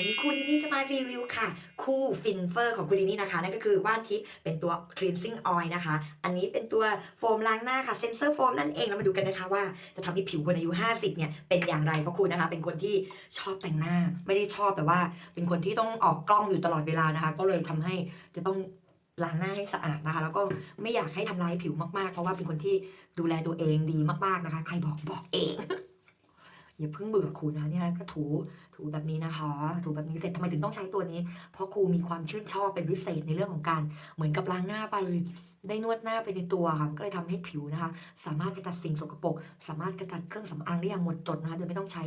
วันนี้คุณลินี่จะมารีวิวค่ะ คู่ฟินเฟอร์ของคุณลินี่นะคะ นั่นก็คือว่านทิพย์เป็นตัว cleansing oil นะคะ อันนี้เป็นตัวโฟมล้างหน้าค่ะเซนเซอร์โฟมนั่นเองเรามาดูกันนะคะว่าจะทำให้ผิวคนอายุ 50 เนี่ย เป็นอย่างไรเพราะคุณนะคะ เป็นคนที่ชอบแต่งหน้าไม่ได้ชอบแต่ว่าเป็นคนที่ต้องออกกล้องอยู่ตลอดเวลานะคะ ก็เลยทำให้จะต้องล้างหน้าให้สะอาดนะคะ แล้วก็ไม่อยากให้ทำลายผิวมากๆ เพราะว่าเป็นคนที่ดูแลตัวเองดีมากๆนะคะ ใครบอกบอกเอง อย่าเพิ่งเบื่อครูนะเนี่ยก็ถูถูแบบนี้นะคะ ถูแบบนี้เสร็จทำไมถึงต้องใช้ตัวนี้ เพราะครูมีความชื่นชอบเป็นพิเศษในเรื่องของการเหมือนกับล้างหน้าไปได้นวดหน้าไปในตัวค่ะก็เลยทำให้ผิวนะคะ สามารถกระจัดสิ่งสกปรกสามารถกระจัดเครื่องสำอางได้อย่างหมดจดนะคะโดยไม่ต้องใช้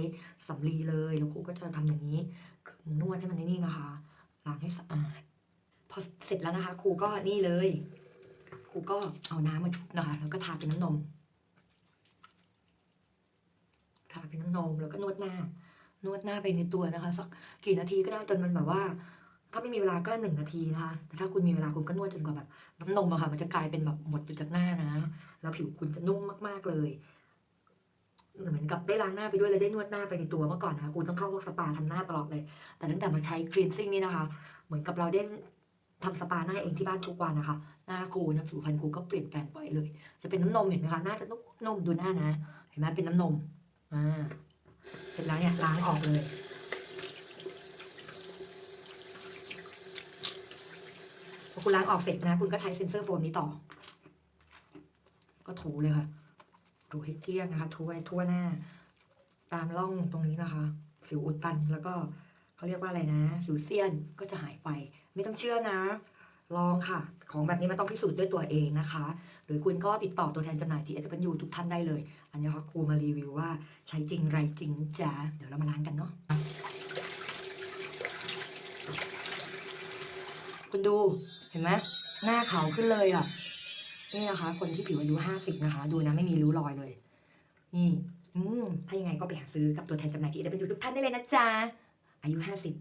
สำลีเลยแล้วครูก็จะทำอย่างนี้คือนวดให้มันนี่นะคะล้างให้สะอาด พอเสร็จแล้วนะคะ ครูก็นี่เลย ครูก็เอาน้ำมาชุบนะคะแล้วก็ทาเป็นน้ำนม ทาเป็นน้ำนมแล้วก็นวดหน้า นวดหน้าไปในตัวนะคะ สักกี่นาทีก็ได้จนมันแบบว่า ถ้าไม่มีเวลาก็หนึ่งนาทีนะคะ แต่ถ้าคุณมีเวลาคุณก็นวดจนกว่าแบบน้ำนมอะค่ะ มันจะกลายเป็นแบบหมดอยู่จากหน้านะ แล้วผิวคุณจะนุ่มมากๆเลย เหมือนกับได้ล้างหน้าไปด้วยเลยได้นวดหน้าไปในตัวเมื่อก่อนนะคะคุณต้องเข้าพวกสปาทำหน้าตลอดเลย แต่ตั้งแต่มาใช้คลีนซิ่งนี่นะคะ เหมือนกับเราได้ทำสปาหน้าเองที่บ้านทุกวันนะคะ หน้าครูนะผิวพรรณครูก็เปลี่ยนแปลงไปเลย จะเป็นน้ำนมเห็นไหมคะ หน้าจะนุ่มๆดูหน้านะ เห็นไหมเป็นน้ำนม อ่าเสร็จแล้วเนี่ยล้างออกเลย พอคุณล้างออกเสร็จนะ คุณก็ใช้เซ็นเซอร์โฟมนี้ต่อ ก็ถูเลยค่ะ ถูให้เกลี้ยงนะคะถูไว้ทั่วหน้า ตามร่องตรงนี้นะคะ สิวอุดตันแล้วก็เขาเรียกว่าอะไรนะ สิวเซียนก็จะหายไป ไม่ต้องเชื่อนะ ลองค่ะ ของแบบนี้มันต้องพิสูจน์ด้วยตัวเองนะคะ หรือคุณก็ติดต่อตัวแทนจำหน่ายที่เอเปนยูทุกท่านได้เลย อันนี้ค่ะครูมารีวิวว่าใช้จริงไรจริงจ้าเดี๋ยวเรามาล้างกันเนาะคุณดูเห็นไหมหน้าขาวขึ้นเลยอะนี่นะคะ คนที่ผิวอายุห้าสิบนะคะ ดูนะไม่มีริ้วรอยเลย นี่ อืมถ้ายังไงก็ไปหาซื้อกับตัวแทนจำหน่ายที่เอเปนยูทุกท่านได้เลยนะจ๊ะอายุห้าสิบ